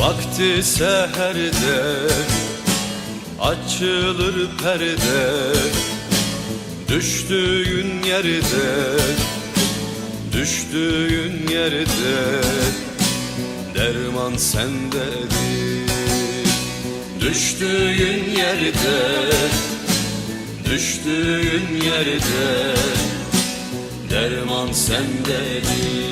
vakti seherde Açılır perde. Düştüğün yerde Düştüğün yerde Derman sendedir. Düştüğün yerde Düştüğün yerde Derman sendedir.